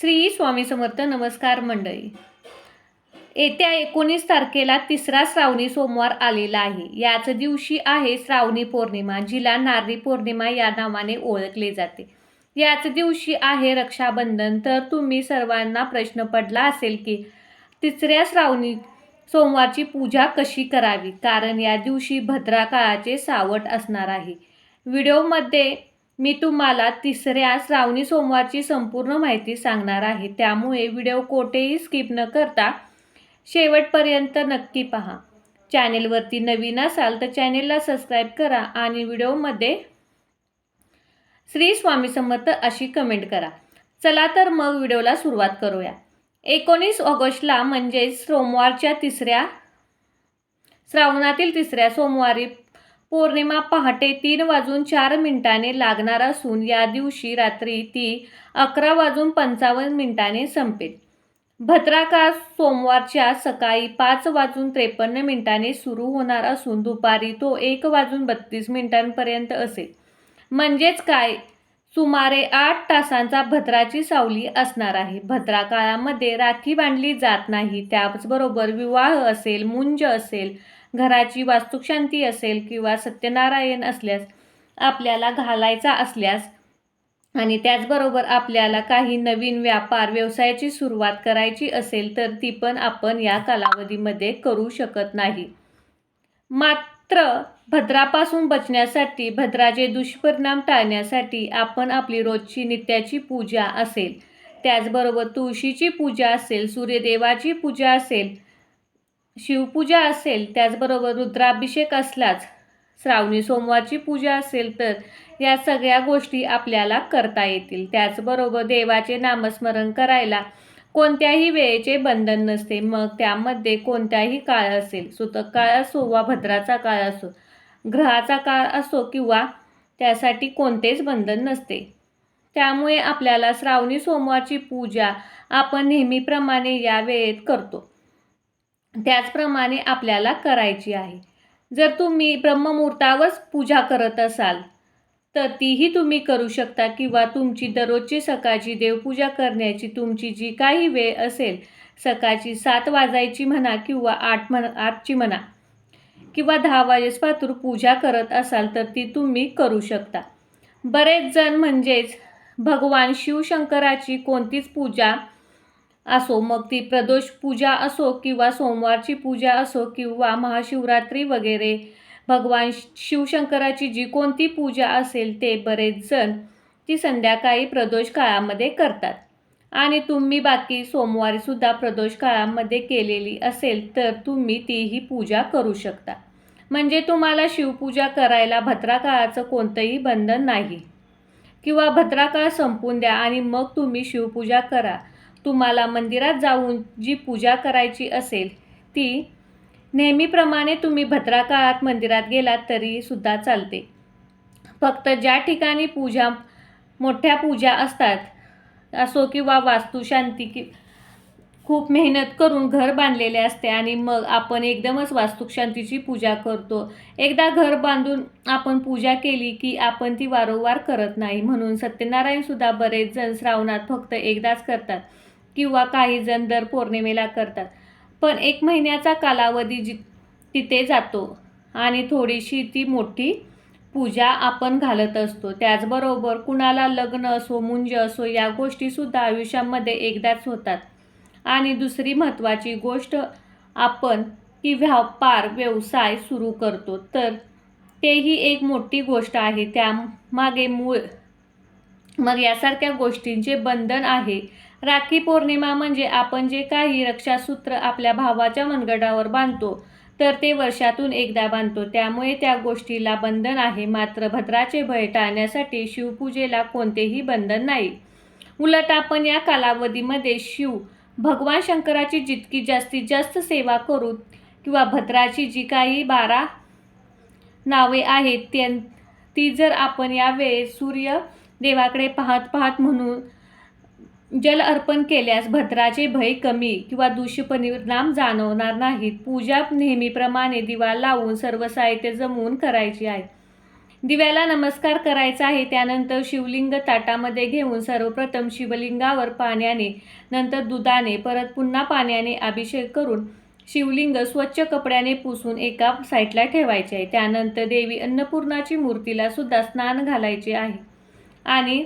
श्री स्वामी समर्थ नमस्कार मंडळी. येत्या एकोणीस तारखेला तिसरा श्रावणी सोमवार आलेला आहे. याच दिवशी आहे श्रावणी पौर्णिमा जिला नारळी पौर्णिमा या नावाने ओळखले जाते. याच दिवशी आहे रक्षाबंधन. तर तुम्ही सर्वांना प्रश्न पडला असेल की तिसऱ्या श्रावणी सोमवारची पूजा कशी करावी? कारण या दिवशी भद्रा काळाचे सावट असणार आहे. व्हिडिओमध्ये मी तुम्हाला तिसऱ्या श्रावणी सोमवारची संपूर्ण माहिती सांगणार आहे. त्यामुळे व्हिडिओ कोठेही स्किप न करता शेवटपर्यंत नक्की पहा. चॅनेलवरती नवीन असाल तर चॅनेलला सबस्क्राईब करा आणि व्हिडिओमध्ये श्री स्वामी समर्थ अशी कमेंट करा. चला तर मग व्हिडिओला सुरुवात करूया. एकोणीस ऑगस्टला म्हणजेच सोमवारच्या तिसऱ्या श्रावणातील तिसऱ्या सोमवारी पौर्णिमा पहाटे तीन वाजून चार मिनिटाने लागणार असून या दिवशी रात्री ती अकरा वाजून पंचावन्न मिनिटाने संपेल. भद्राकास सोमवारच्या सकाळी पाच वाजून त्रेपन्न मिनिटाने सुरू होणार असून दुपारी तो एक वाजून बत्तीस मिनिटांपर्यंत असेल. म्हणजेच काय? सुमारे आठ तासांचा भद्राची सावली असणार आहे. भद्रा काळामध्ये राखी बांधली जात नाही. त्याचबरोबर विवाह असेल मुंज असेल घराची वास्तुशांती असेल किंवा सत्यनारायण असल्यास आपल्याला घालायचा असल्यास आणि त्याचबरोबर आपल्याला काही नवीन व्यापार व्यवसायाची सुरुवात करायची असेल तर ती पण आपण या कालावधीमध्ये करू शकत नाही. मात्र भद्रापासून बचण्यासाठी भद्राचे दुष्परिणाम टाळण्यासाठी आपण आपली रोजची नित्याची पूजा असेल. त्याचबरोबर तुळशीची पूजा असेल सूर्यदेवाची पूजा असेल शिवपूजा असेल त्याचबरोबर रुद्राभिषेक असलाच श्रावणी सोमवारची पूजा असेल तर या सगळ्या गोष्टी आपल्याला करता येतील. त्याचबरोबर देवाचे नामस्मरण करायला कोणत्याही वेळेचे बंधन नसते. मग त्यामध्ये कोणताही काळ असेल सुतक काळ असो वा भद्राचा काळ असो ग्रहाचा काळ असो किंवा त्यासाठी कोणतेच बंधन नसते. त्यामुळे आपल्याला श्रावणी सोमवारची पूजा आपण नेहमीप्रमाणे या वेळेत करतो. त्याचप्रमाणे आपल्याला करायची आहे. जर तुम्ही ब्रह्ममुहूर्तावरच पूजा करत असाल तर तीही तुम्ही करू शकता किंवा तुमची दररोजची सकाळची देवपूजा करण्याची तुमची जी काही वेळ असेल सकाळची सात वाजायची म्हणा किंवा आठ म्हण आठची म्हणा किंवा दहा वाजेपासून पूजा करत असाल तर ती तुम्ही करू शकता. बरेच जण म्हणजेच भगवान शिवशंकराची कोणतीच पूजा असो मग ती प्रदोष पूजा असो किंवा सोमवारची पूजा असो किंवा महाशिवरात्री वगैरे भगवान शिवशंकराची जी कोणती पूजा असेल ते बरेच जण ती संध्याकाळी प्रदोष काळामध्ये करतात. आणि तुम्ही बाकी सोमवारीसुद्धा प्रदोष काळामध्ये केलेली असेल तर तुम्ही तीही पूजा करू शकता. म्हणजे तुम्हाला शिवपूजा करायला भद्रा काळाचं कोणतंही बंधन नाही. किंवा भद्रा काळ संपून द्या आणि मग तुम्ही शिवपूजा करा. तुम्हाला मंदिरात जाऊन जी पूजा करायची असेल ती नेहमीप्रमाणे तुम्ही भद्रा काळात मंदिरात गेलात तरी सुद्धा चालते. फक्त ज्या ठिकाणी पूजा मोठ्या पूजा असतात असो किंवा वास्तुशांती कि खूप मेहनत करून घर बांधलेले असते आणि मग आपण एकदमच वास्तुशांतीची पूजा करतो. एकदा घर बांधून आपण पूजा केली की आपण ती वारंवार करत नाही म्हणून सत्यनारायणसुद्धा बरेच जण श्रावणात फक्त एकदाच करतात. किंवा काही जण दर पौर्णिमेला करतात. पण एक महिन्याचा कालावधी जि तिथे जातो आणि थोडीशी ती मोठी पूजा आपण घालत असतो. त्याचबरोबर कुणाला लग्न असो मुंज असो या गोष्टीसुद्धा आयुष्यामध्ये एकदाच होतात. आणि दुसरी महत्त्वाची गोष्ट आपण की व्यापार व्यवसाय सुरू करतो. तर तेही एक मोठी गोष्ट आहे. त्यामागे मूळ मग यासारख्या गोष्टींचे बंधन आहे. राखी पौर्णिमा म्हणजे आपण जे काही रक्षासूत्र आपल्या भावाच्या मनगडावर बांधतो तर ते वर्षातून एकदा बांधतो. त्यामुळे त्या गोष्टीला बंधन आहे. मात्र भद्राचे भय टाळण्यासाठी शिवपूजेला कोणतेही बंधन नाही. उलट आपण या कालावधीमध्ये शिव भगवान शंकराची जितकी जास्तीत जास्त सेवा करू किंवा भद्राची जी काही बारा नावे आहेत त्यां ती जर आपण यावेळेस सूर्य देवाकडे पाहत पाहत म्हणून जल अर्पण केल्यास भद्राचे भय कमी किंवा दुष्परिणाम जाणवणार नाहीत. पूजा नेहमीप्रमाणे दिवा लावून सर्व साहित्य जमवून करायची आहे. दिव्याला नमस्कार करायचा आहे. त्यानंतर शिवलिंग ताटामध्ये घेऊन सर्वप्रथम शिवलिंगावर पाण्याने नंतर दुधाने परत पुन्हा पाण्याने अभिषेक करून शिवलिंग स्वच्छ कपड्याने पुसून एका साईडला ठेवायचे आहे. त्यानंतर देवी अन्नपूर्णाची मूर्तीला सुद्धा स्नान घालायचे आहे. आणि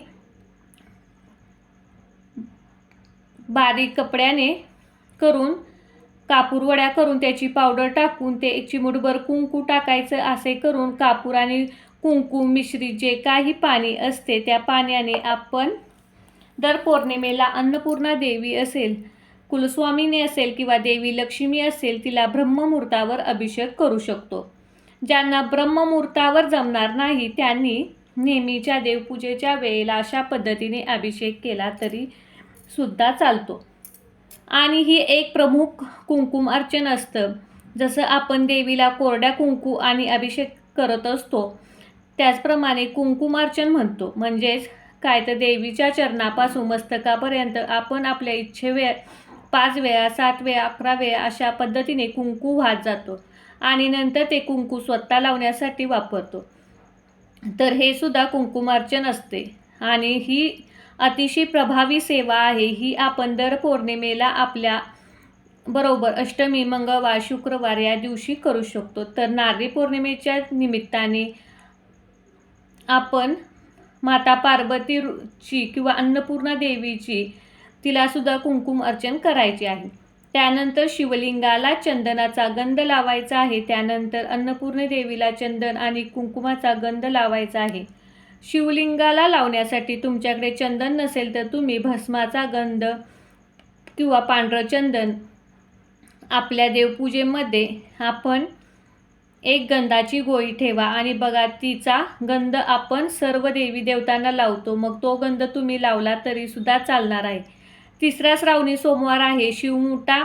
बारीक कपड्याने करून कापूरवड्या करून त्याची पावडर टाकून ते एक चिमूटभर कुंकू टाकायचं असे करून कापूर आणि कुंकू मिश्री जे काही पाणी असते त्या पाण्याने आपण दर पौर्णिमेला अन्नपूर्णा देवी असेल कुलस्वामिनी असेल किंवा देवी लक्ष्मी असेल तिला ब्रह्ममुहूर्तावर अभिषेक करू शकतो. ज्यांना ब्रह्ममुहूर्तावर जमणार नाही त्यांनी नेहमीच्या देवपूजेच्या वेळेला अशा पद्धतीने अभिषेक केला तरी सुद्धा चालतो. आणि ही एक प्रमुख कुंकुम अर्चन असतं. जसं आपण देवीला कोरड्या कुंकू आणि अभिषेक करत असतो त्याचप्रमाणे कुंकुमार्चन म्हणतो. म्हणजेच काय तर देवीच्या चरणापासून मस्तकापर्यंत आपण आपल्या इच्छे वेळ पाच वेळा सात वेळा अकरा वेळा अशा पद्धतीने कुंकू वाहत जातो आणि नंतर ते कुंकू स्वतः लावण्यासाठी वापरतो. तर हे सुद्धा कुंकुमार्चन असते. आणि ही अतिशय प्रभावी सेवा आहे. ही आपण दर पौर्णिमेला आपल्या बरोबर अष्टमी मंगळवार शुक्रवार या दिवशी करू शकतो. तर नारळी पौर्णिमेच्या निमित्ताने आपण माता पार्वतीची किंवा अन्नपूर्णा देवीची तिलासुद्धा कुंकुम अर्चन करायची आहे. त्यानंतर शिवलिंगाला चंदनाचा गंध लावायचा आहे. त्यानंतर अन्नपूर्ण देवीला चंदन आणि कुंकुमाचा गंध लावायचा आहे. शिवलिंगाला लावण्यासाठी तुमच्याकडे चंदन नसेल तर तुम्ही भस्माचा गंध किंवा पांढरं चंदन आपल्या देवपूजेमध्ये आपण एक गंधाची गोळी ठेवा. आणि बघा तिचा गंध आपण सर्व देवी देवतांना लावतो. मग तो गंध तुम्ही लावला तरीसुद्धा चालणार आहे. तिसरा श्रावणी सोमवार आहे. शिवमुठा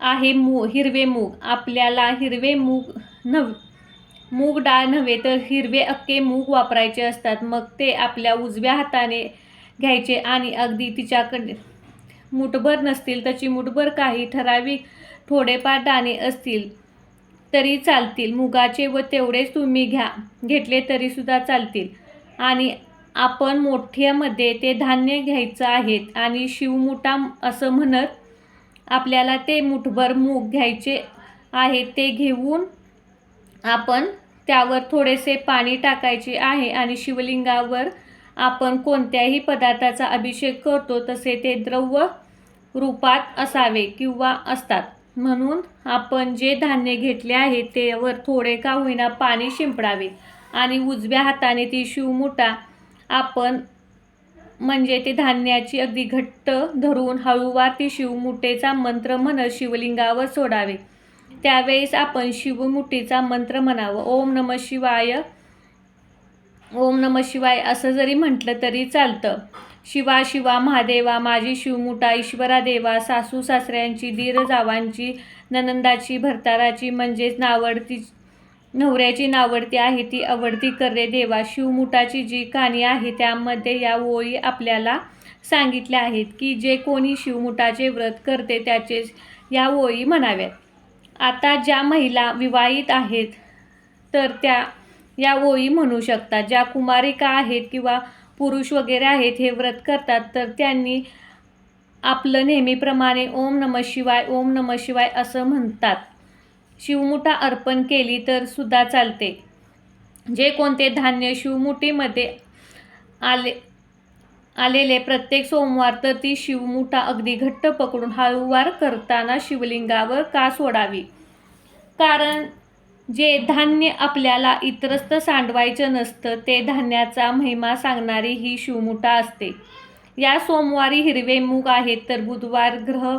आहे मू हिरवे मूग. आपल्याला हिरवे मूग नव मूग डाळ नव्हे तर हिरवे अक्के मूग वापरायचे असतात. मग ते आपल्या उजव्या हाताने घ्यायचे आणि अगदी तिच्याकडे मुठभर नसतील तशी मुठभर काही ठराविक थोडेफार दाणे असतील तरी चालतील. मुगाचे व तेवढेच तुम्ही घ्या. घेतले तरीसुद्धा चालतील. आणि आपण मोठ्यामध्ये ते धान्य घ्यायचं आहेत आणि शिवमुठा असं म्हणत आपल्याला ते मुठभर मूग घ्यायचे आहे ते घेऊन आपण त्यावर थोडेसे पाणी टाकायचे आहे आणि शिवलिंगावर आपण कोणत्याही पदार्थाचा अभिषेक करतो तसे ते द्रव्य रूपात असावे किंवा असतात. म्हणून आपण जे धान्य घेतले आहे त्यावर थोडे का होईना पाणी शिंपडावे आणि उजव्या हाताने ती शिवमुठा आपण म्हणजे ते धान्याची अगदी घट्ट धरून हळूवार ती शिवमुठेचा मंत्र म्हणत शिवलिंगावर सोडावे. त्यावेळेस आपण शिवमुठीचा मंत्र म्हणावं. ओम नम शिवाय. ओम नम शिवाय असं जरी म्हटलं तरी चालतं. शिवा शिवा महादेवा माझी शिवमुठा ईश्वरा देवा सासू सासऱ्यांची दीर जावांची ननंदाची भरताराची म्हणजेच नावडती नवऱ्याची नावडती आहे ती आवडती करे देवा. शिवमुठाची जी कहाणी आहे त्यामध्ये या ओळी आपल्याला सांगितल्या आहेत की जे कोणी शिवमुठाचे व्रत करते त्याचे या ओळी म्हणाव्यात. आता ज्या महिला विवाहित आहेत तर त्या या ओळी म्हणू शकतात. ज्या कुमारिका आहेत किंवा पुरुष वगैरे आहेत हे व्रत करतात तर त्यांनी आपलं नेहमीप्रमाणे ओम नम शिवाय ओम नम शिवाय असं म्हणतात. शिवमुठा अर्पण केली तर सुद्धा चालते. जे कोणते धान्य शिवमुठीमध्ये आले आलेले प्रत्येक सोमवार तर ती शिवमुठा अगदी घट्ट पकडून हळूवार करताना शिवलिंगावर का सोडावी? कारण जे धान्य आपल्याला इतरस्त सांडवायचं नसतं ते धान्याचा महिमा सांगणारी ही शिवमुठा असते. या सोमवारी हिरवे मूग आहेत तर बुधवार ग्रह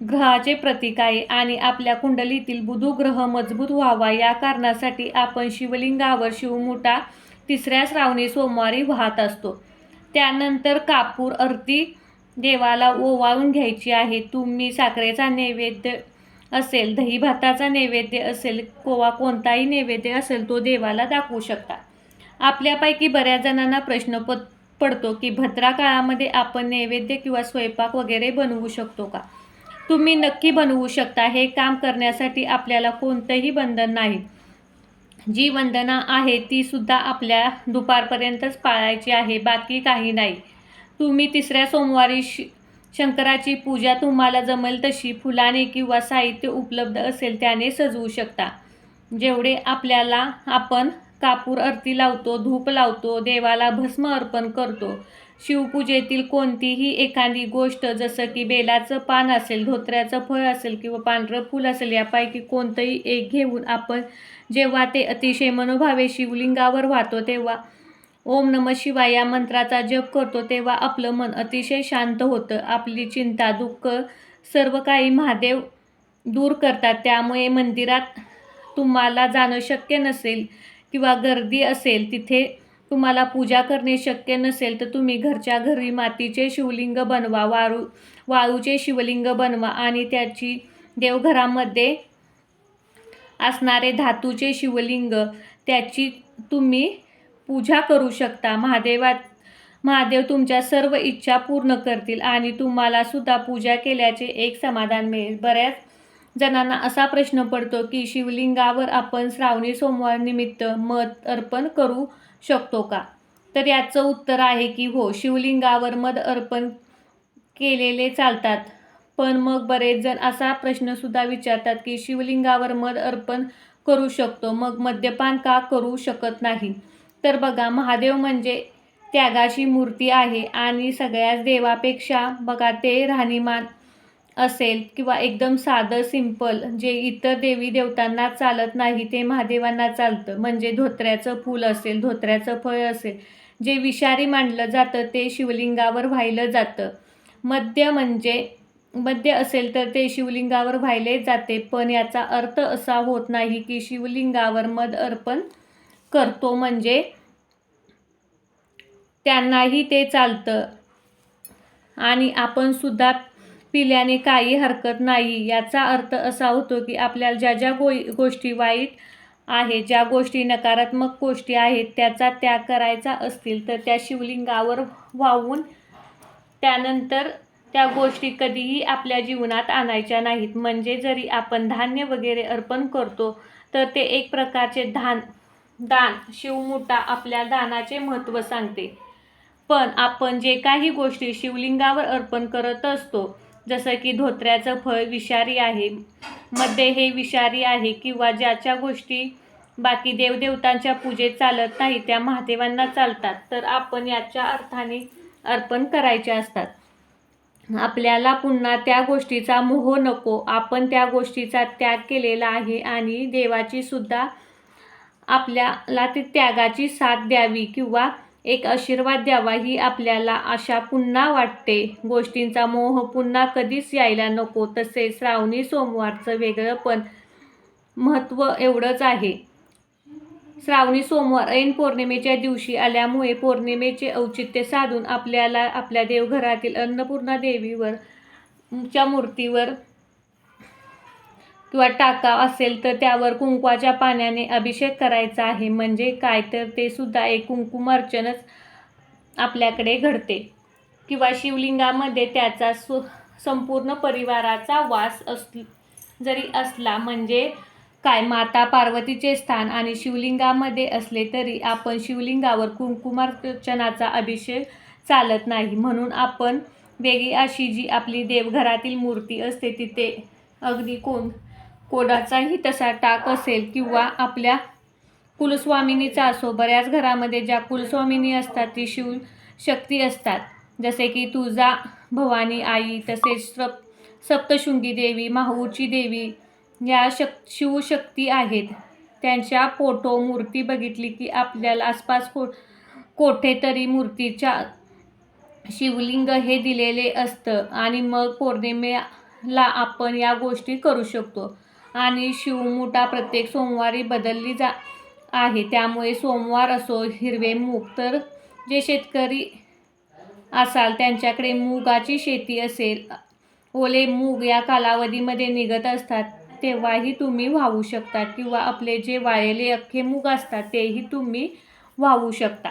ग्रहाचे प्रतीक आहे आणि आपल्या कुंडलीतील बुधू ग्रह मजबूत व्हावा. या कारणासाठी आपण शिवलिंगावर शिवमुठा तिसऱ्या श्रावणी सोमवारी वाहत असतो. त्यानंतर कापूर आरती देवाला ओवाळून घ्यायची आहे. तुम्ही साखरेचा नैवेद्य असेल दही भाताचा नैवेद्य असेल किंवा कोणताही नैवेद्य असेल तो देवाला दाखवू शकता. आपल्यापैकी बऱ्याच जणांना प्रश्न प पडतो की भद्रा काळामध्ये आपण नैवेद्य किंवा स्वयंपाक वगैरे बनवू शकतो का? तुम्ही नक्की बनवू शकता. हे काम करण्यासाठी आपल्याला कोणतंही बंधन नाही. जी वंदना आहे ती सुद्धा आपल्या दुपारपर्यंतच पाळायची आहे बाकी काही नाही. तुम्ही तिसऱ्या सोमवारी श शंकराची पूजा तुम्हाला जमेल तशी फुलाने किंवा साहित्य उपलब्ध असेल त्याने सजवू शकता. जेवढे आपल्याला आपण कापूर आरती लावतो धूप लावतो देवाला भस्म अर्पण करतो शिवपूजेतील कोणतीही एखादी गोष्ट जसं की बेलाचं पान असेल धोत्र्याचं फळ असेल किंवा पांढरं फूल असेल यापैकी कोणतंही एक घेऊन आपण जेव्हा ते अतिशय मनोभावे शिवलिंगावर वाहतो तेव्हा ओम नम शिवाय या मंत्राचा जप करतो तेव्हा आपलं मन अतिशय शांत होतं. आपली चिंता दुःख सर्व काही महादेव दूर करतात. त्यामुळे मंदिरात तुम्हाला जाणं शक्य नसेल किंवा गर्दी असेल तिथे तुम्हाला पूजा करणे शक्य नसेल तर तुम्ही घरच्या घरी मातीचे शिवलिंग बनवा वाळू वाळूचे शिवलिंग बनवा आणि त्याची देवघरामध्ये असणारे धातूचे शिवलिंग त्याची तुम्ही पूजा करू शकता. महादेवात महादेव तुमच्या सर्व इच्छा पूर्ण करतील आणि तुम्हाला सुद्धा पूजा केल्याचे एक समाधान मिळेल. बऱ्याच जणांना असा प्रश्न पडतो की शिवलिंगावर आपण श्रावणी सोमवार निमित्त मत अर्पण करू शकतो का? तर याचं उत्तर आहे की हो शिवलिंगावर मध अर्पण केलेले चालतात. पण मग बरेच जण असा प्रश्नसुद्धा विचारतात की शिवलिंगावर मध अर्पण करू शकतो मग मद्यपान का करू शकत नाही? तर बघा महादेव म्हणजे त्यागाची मूर्ती आहे आणि सगळ्याच देवापेक्षा बघा ते राहणीमान असेल किंवा एकदम साधं सिंपल जे इतर देवी देवतांना चालत नाही ते महादेवांना चालतं. म्हणजे धोत्र्याचं फूल असेल धोत्र्याचं फळ असेल जे विषारी मांडलं जातं ते शिवलिंगावर वाहिलं जातं. मद्य म्हणजे मद्य असेल तर ते शिवलिंगावर वाहिले जाते पण याचा अर्थ असा होत नाही की शिवलिंगावर मद अर्पण करतो. म्हणजे त्यांनाही ते चालतं. आणि आपण सुद्धा पिल्याने काही हरकत नाही. याचा अर्थ असा होतो की आपल्याला ज्या ज्या गो गोष्टी वाईट आहे ज्या गोष्टी नकारात्मक गोष्टी आहेत त्याचा त्याग करायचा असतील तर त्या शिवलिंगावर वाहून त्यानंतर त्या गोष्टी कधीही आपल्या जीवनात आणायच्या नाहीत. म्हणजे जरी आपण धान्य वगैरे अर्पण करतो तर ते एक प्रकारचे धान दान शिवमुठा आपल्या दानाचे महत्त्व सांगते. पण आपण जे काही गोष्टी शिवलिंगावर अर्पण करत असतो जसं की धोत्र्याचं फळ विषारी आहे मध्ये हे विषारी आहे किंवा ज्याच्या गोष्टी बाकी देवदेवतांच्या पूजेत चालत नाही त्या महादेवांना चालतात. तर आपण याच्या अर्थाने अर्पण करायचे असतात. आपल्याला पुन्हा त्या गोष्टीचा मोह नको आपण त्या गोष्टीचा त्याग केलेला आहे आणि देवाची सुद्धा आपल्याला ती त्यागाची साथ द्यावी किंवा एक आशीर्वाद द्यावा ही आपल्याला आशा पुन्हा वाटते. गोष्टींचा मोह पुन्हा कधीच यायला नको. तसे श्रावणी सोमवारचं वेगळं पण महत्त्व एवढंच आहे. श्रावणी सोमवार ऐन पौर्णिमेच्या दिवशी आल्यामुळे पौर्णिमेचे औचित्य साधून आपल्याला आपल्या देवघरातील अन्नपूर्णा देवीवर च्या मूर्तीवर किंवा टाका असेल तर त्यावर कुंकवाच्या पाण्याने अभिषेक करायचा आहे. म्हणजे काय? तर ते सुद्धा एक कुंकुमार्चनच आपल्याकडे घडते. किंवा शिवलिंगामध्ये त्याचा सु संपूर्ण परिवाराचा वास अस जरी असला म्हणजे काय? माता पार्वतीचे स्थान आणि शिवलिंगामध्ये असले तरी आपण शिवलिंगावर कुंकुमार्चनाचा अभिषेक चालत नाही. म्हणून आपण वेगळी अशी जी आपली देवघरातील मूर्ती असते तिथे अगदी कोण कोडाचाही तसा टाक असेल किंवा आपल्या कुलस्वामिनीचा असो बऱ्याच घरामध्ये ज्या कुलस्वामिनी असतात ती शिव शक्ती असतात. जसे की तुळजा भवानी आई तसेच सप सप्तशृंगी देवी माहूची देवी या शक शिवशक्ती आहेत. त्यांच्या फोटो मूर्ती बघितली की आपल्याला आसपास को कोठेतरी मूर्तीच्या शिवलिंग हे दिलेले असतं. आणि मग पौर्णिमेला आपण या गोष्टी करू शकतो. आणि शिवमुठा प्रत्येक सोमवारी बदलली जा आहे. त्यामुळे सोमवार असो हिरवे मूग तर जे शेतकरी असाल त्यांच्याकडे मुगाची शेती असेल ओले मूग या कालावधीमध्ये निघत असतात तेव्हाही तुम्ही वाहू शकता किंवा आपले जे वाळलेले अख्खे मूग असतात तेही तुम्ही वाहू शकता.